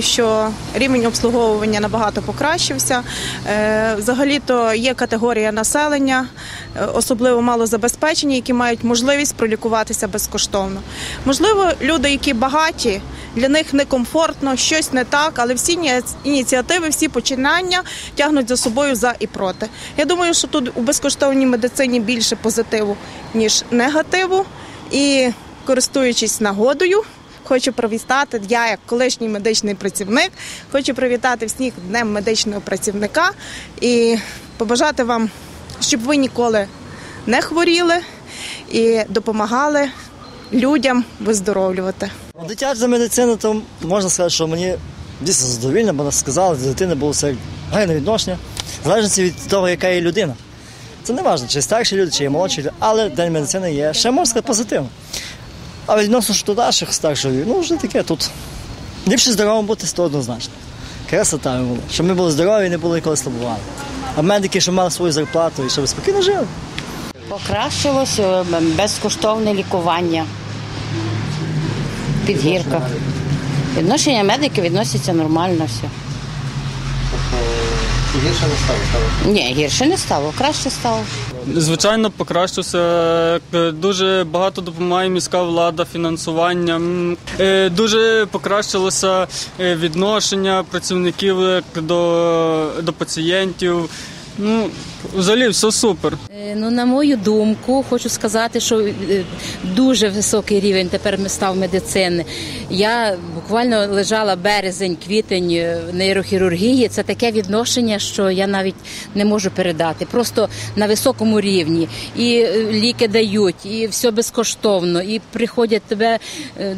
Що рівень обслуговування набагато покращився. Е, Взагалі-то є категорія населення, е, особливо малозабезпечені, які мають можливість пролікуватися безкоштовно. Можливо, люди, які багаті, для них некомфортно, щось не так, але всі ініціативи, всі починання тягнуть за собою за і проти. Я думаю, що тут у безкоштовній медицині більше позитиву, ніж негативу. І користуючись нагодою, хочу привітати я, як колишній медичний працівник, хочу привітати всіх днем медичного працівника і побажати вам, щоб ви ніколи не хворіли і допомагали людям виздоровлювати. Дитяча медицина, то можна сказати, що мені дійсно задовільно, бо сказали, для дитини було все гарне відношення, в залежності від того, яка є людина. Це не важливо, чи старші люди, чи є молодші люди, але День медицини є ще можна сказати позитивно. А відносно що наших старших, ну вже таке тут. Ліпше здоровим бути то однозначно. Красота була. Щоб ми були здорові і не були ніколи слабували. А медики, щоб мали свою зарплату і щоб спокійно жили. Покращилося безкоштовне лікування в підгірках. Відношення медиків відносяться нормально все. Гірше не стало, стало. Ні, гірше не стало, краще стало. Звичайно, покращився. Е, Дуже багато допомагає міська влада, фінансуванням. Е, Дуже покращилося е, відношення працівників до, до пацієнтів. Ну, взагалі, все супер. Е, Ну, на мою думку, хочу сказати, що е, дуже високий рівень тепер став медицини. Я буквально лежала березень, квітень е, в нейрохірургії. Це таке відношення, що я навіть не можу передати. Просто на високому рівні. І ліки дають, і все безкоштовно, і приходять тебе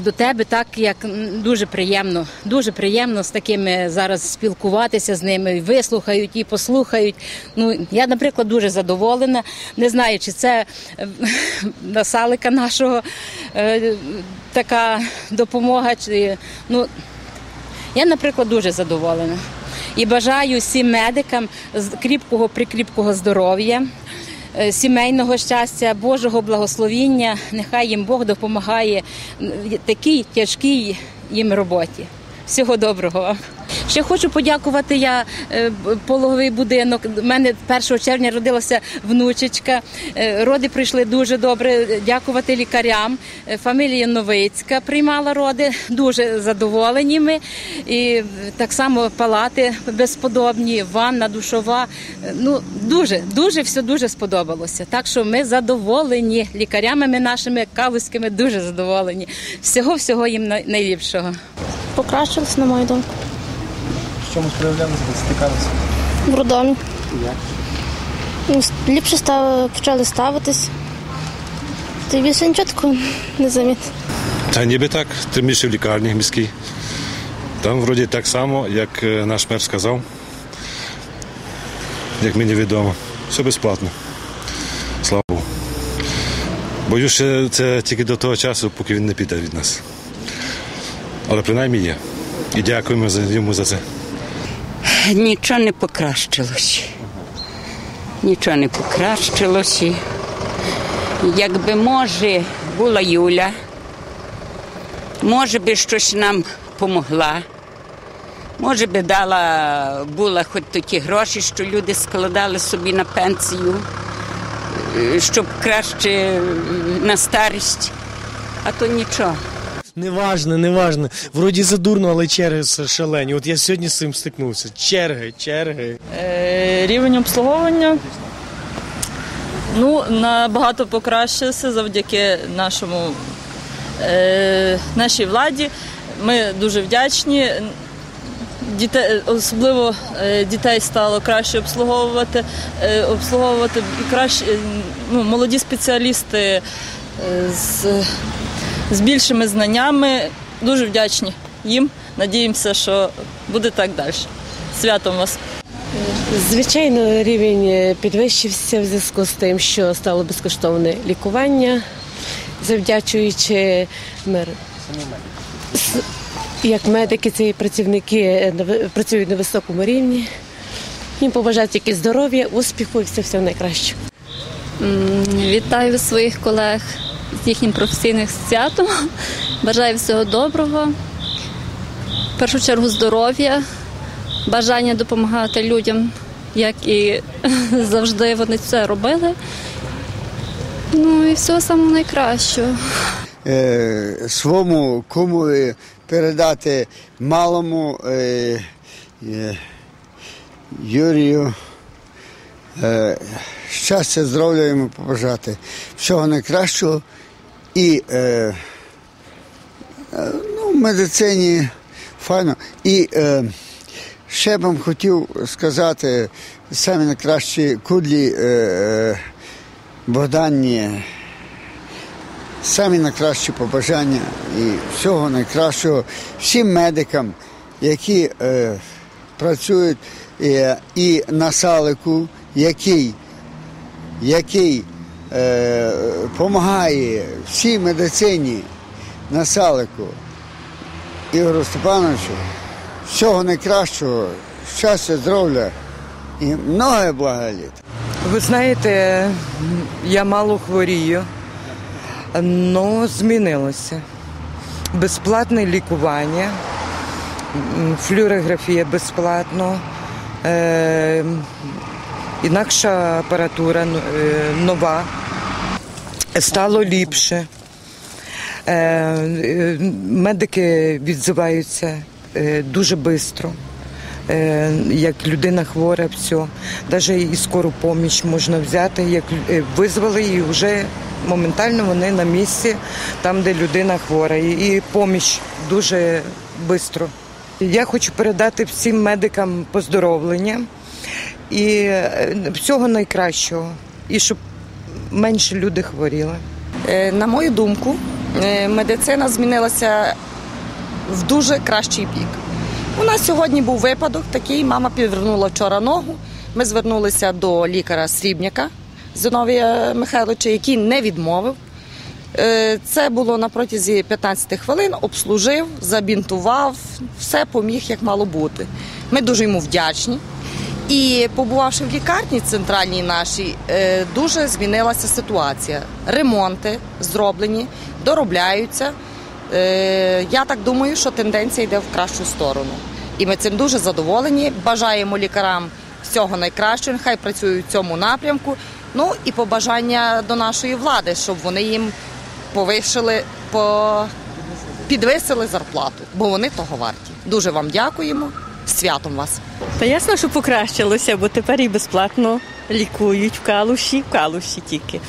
до тебе так, як дуже приємно. Дуже приємно з такими зараз спілкуватися з ними. Вислухають і послухають. Ну я, наприклад, дуже задоволена. Не знаю, чи це е, насалика нашого е, така допомога. Чи ну я, наприклад, дуже задоволена. І бажаю всім медикам кріпкого прикріпкого здоров'я, е, сімейного щастя, Божого благословіння. Нехай їм Бог допомагає такій тяжкій їм роботі. Всього доброго. Ще хочу подякувати я е, пологовий будинок. У мене 1 червня родилася внучечка. Е, Роди прийшли дуже добре. Дякувати лікарям. Е, Фамілія Новицька приймала роди, дуже задоволені ми. І е, так само палати безподобні, ванна, душова. Е, Ну дуже, дуже все дуже сподобалося. Так що ми задоволені лікарями ми нашими кавузькими дуже задоволені. Всього всього їм найліпшого. Покращилось, на мою думку. В чомусь проявлялося, стикалося. В роддомі. Ну, Ліпше став, почали ставитись. Та й більше нічого такого не замітив. Та ніби так, тим більше в лікарні міській. Там вроді так само, як е, наш мер сказав, як мені відомо. Все безплатно. Слава Богу. Боюсь, що це тільки до того часу, поки він не піде від нас. Але принаймні є. І дякуємо йому за це. Нічого не покращилось. Нічого не покращилось. Якби може була Юля, може би щось нам помогла. Може би дала була хоч такі гроші, що люди складали собі на пенсію, щоб краще на старість, а то нічого. Неважно, неважно. Вроді задурно, але черги шалені. От я сьогодні з цим стикнувся. Черги, черги. Е, Рівень обслуговування ну, набагато покращився завдяки нашому, е, нашій владі. Ми дуже вдячні. Дітей, особливо е, дітей стало краще обслуговувати, е, обслуговувати краще е, ну, молоді спеціалісти з, з більшими знаннями. Дуже вдячні їм. Надіємося, що буде так далі. Святом вас! Звичайно, рівень підвищився в зв'язку з тим, що стало безкоштовне лікування, завдячуючи мер. Як медики, це і працівники е, працюють на високому рівні. Їм побажати тільки здоров'я, успіху і все всього найкращого. Вітаю своїх колег з їхнім професійним святом. Бажаю всього доброго. в першу чергу здоров'я, бажання допомагати людям, як і завжди вони це робили. Ну і всього самого найкращого. е, своєму кумові передати малому е, е, Юрію. Щастя, здоров'я йому побажати. Всього найкращого. І е, е, ну, в медицині файно. І е, ще б вам хотів сказати самі найкращі кудлі е, е, Богдані. Самі найкращі побажання і всього найкращого всім медикам, які е, працюють е, і на салику, який, який допомагає всій медицині на салику Ігору Степановичу. Всього найкращого, щастя, здоров'я і многое благоліт. Ви знаєте, я мало хворію, але змінилося. Безплатне лікування, флюорографія безплатно, е, інакша апаратура е, нова. Стало ліпше. Е, е, медики відзиваються е, дуже швидко. Як людина хвора, все. Навіть і скору поміч можна взяти, як визвали і вже моментально вони на місці, там, де людина хвора. І, поміч дуже швидко. Я хочу передати всім медикам поздоровлення і всього найкращого. І щоб менше люди хворіли. Е, На мою думку, е, медицина змінилася в дуже кращий бік. У нас сьогодні був випадок такий, мама підвернула вчора ногу. Ми звернулися до лікаря Срібняка Зиновія Михайловича, який не відмовив. Е, Це було на протязі 15 хвилин, обслужив, забінтував, все поміг, як мало бути. Ми дуже йому вдячні. І побувавши в лікарні центральній нашій, е, дуже змінилася ситуація. Ремонти зроблені, доробляються. Е, Я так думаю, що тенденція йде в кращу сторону. І ми цим дуже задоволені. Бажаємо лікарам всього найкращого, нехай працюють в цьому напрямку. Ну і побажання до нашої влади, щоб вони їм повишили, по... підвисили зарплату, бо вони того варті. Дуже вам дякуємо. З Святом вас! Та ясно, що покращилося, бо тепер і безплатно лікують в калуші, в калуші тільки.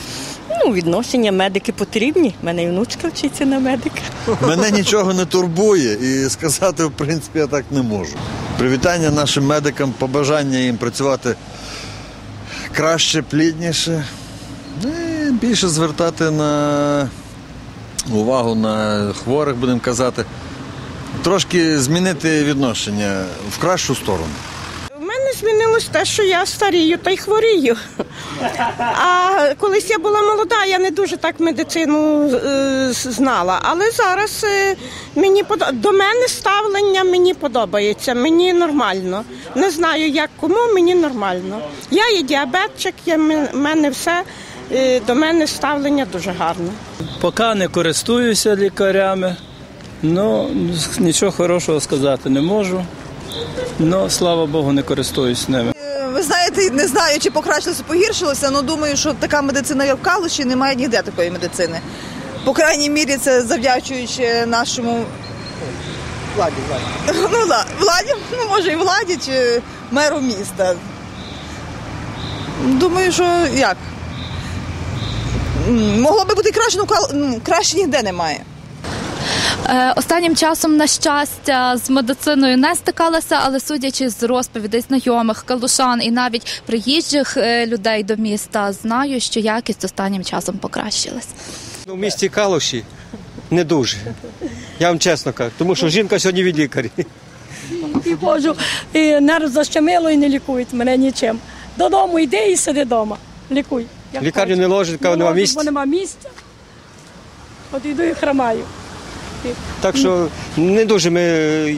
Ну, відношення медики потрібні. У мене і внучка вчиться на медика. Мене нічого не турбує і сказати, в принципі, я так не можу. Привітання нашим медикам, побажання їм працювати краще, плідніше. Ну, І більше звертати на увагу на хворих, будемо казати. Трошки змінити відношення в кращу сторону. У мене змінилось те, що я старію та й хворію. А колись я була молода, я не дуже так медицину е, знала. Але зараз е, мені подо- до мене ставлення мені подобається, мені нормально. Не знаю, як кому, мені нормально. Я є діабетчик, я, в мене все, е, до мене ставлення дуже гарне. Поки не користуюся лікарями, ну нічого хорошого сказати не можу. Ну, слава Богу, не користуюсь ними. Ви знаєте, не знаю, чи покращилося, погіршилося, але думаю, що така медицина, як в Калуші, немає ніде такої медицини. По крайній мірі, це завдячуючи нашому владі. владі. Ну да, владі, ну може і владі, чи меру міста. Думаю, що як? Могло би бути краще, ну, краще ніде немає. Е, Останнім часом, на щастя, з медициною не стикалася, але судячи з розповідей знайомих, калушан і навіть приїжджих е, людей до міста, знаю, що якість останнім часом покращилась. У місті Калуші не дуже. Я вам чесно кажу, тому що жінка сьогодні від лікарі. І ходжу, і нерв защемило і не лікують мене нічим. Додому йди і сиди вдома. Лікуй. Лікарню не ложить, коли нема місця. Бо нема місця. От йду і хромаю. Так що не дуже ми,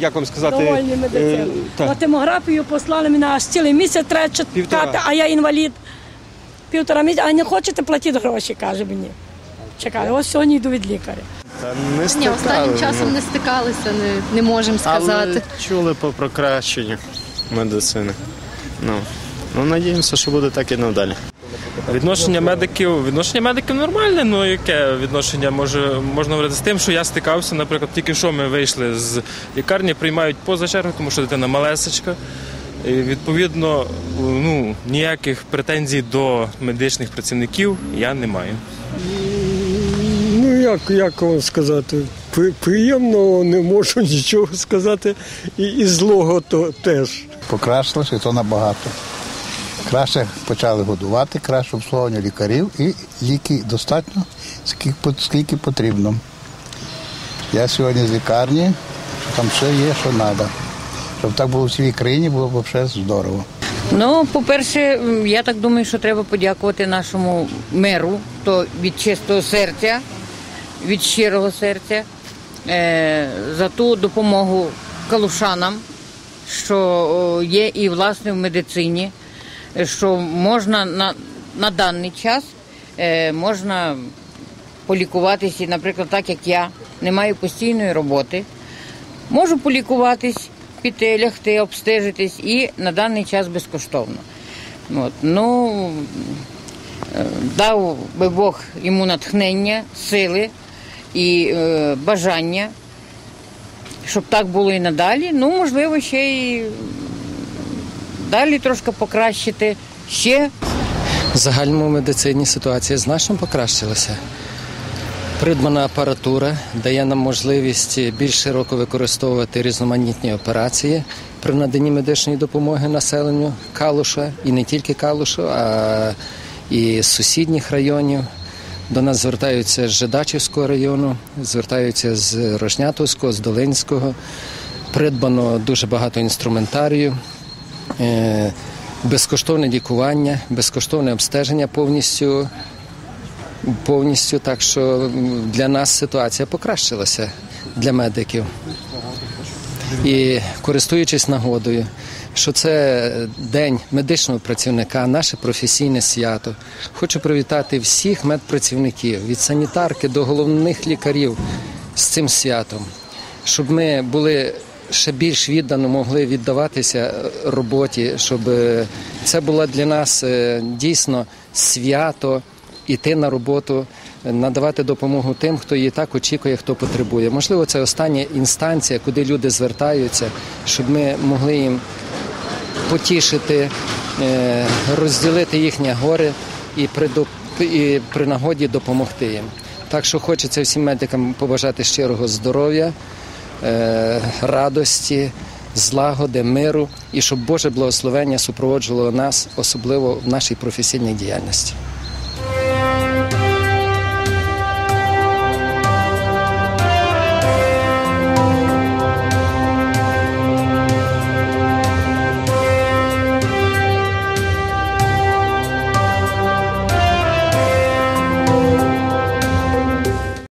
як вам сказати, Довольні е, так. На тимографію послали мене аж цілий місяць треба чекати, Півтора. а я інвалід. Півтора місяця, а не хочете платити гроші, каже мені. Чекаю, ось сьогодні йду від лікаря. не Ні, стикали. останнім часом ну. не стикалися, не, не можемо сказати. Але чули по покращенню медицини. Ну, ну надіємося, що буде так і надалі. Відношення медиків, відношення медиків нормальне, ну яке відношення може можна говорити з тим, що я стикався, наприклад, тільки що ми вийшли з лікарні, приймають поза чергу, тому що дитина малесечка. І, відповідно, ну ніяких претензій до медичних працівників я не маю. Ну як, як вам сказати, приємного не можу нічого сказати, і, і злого то теж. Покращилося і то набагато. Краще почали годувати, краще обслуговування лікарів і ліки достатньо, скільки, потрібно. Я сьогодні з лікарні, що там все є, що треба. Щоб так було в цілій країні, було б взагалі здорово. Ну, по-перше, я так думаю, що треба подякувати нашому меру, то від чистого серця, від щирого серця, е, за ту допомогу калушанам, що є і власне в медицині, що можна на, на даний час е, можна полікуватися, наприклад, так як я не маю постійної роботи. Можу полікуватись, піти, лягти, обстежитись і на даний час безкоштовно. От. Ну, е, дав би Бог йому натхнення, сили і е, бажання, щоб так було і надалі. Ну, можливо, ще й далі трошки покращити ще В загальному медицині ситуація значно покращилася. Придбана апаратура дає нам можливість більш широко використовувати різноманітні операції при наданні медичної допомоги населенню Калуша і не тільки Калушу, а і сусідніх районів. До нас звертаються з Жидачівського району, звертаються з Рожнятовського, з Долинського. Придбано дуже багато інструментарію. Е, безкоштовне лікування, безкоштовне обстеження повністю. Повністю так, що для нас ситуація покращилася для медиків. І користуючись нагодою, що це день медичного працівника, наше професійне свято. Хочу привітати всіх медпрацівників від санітарки до головних лікарів з цим святом, щоб ми були ще більш віддано могли віддаватися е, роботі, щоб е, це було для нас е, дійсно свято іти на роботу, надавати допомогу тим, хто її так очікує, хто потребує. Можливо, це остання інстанція, куди люди звертаються, щоб ми могли їм потішити, розділити їхнє горе і при, і при нагоді допомогти їм. Так що хочеться всім медикам побажати щирого здоров'я, радості, злагоди, миру і щоб Боже благословення супроводжувало нас, особливо в нашій професійній діяльності.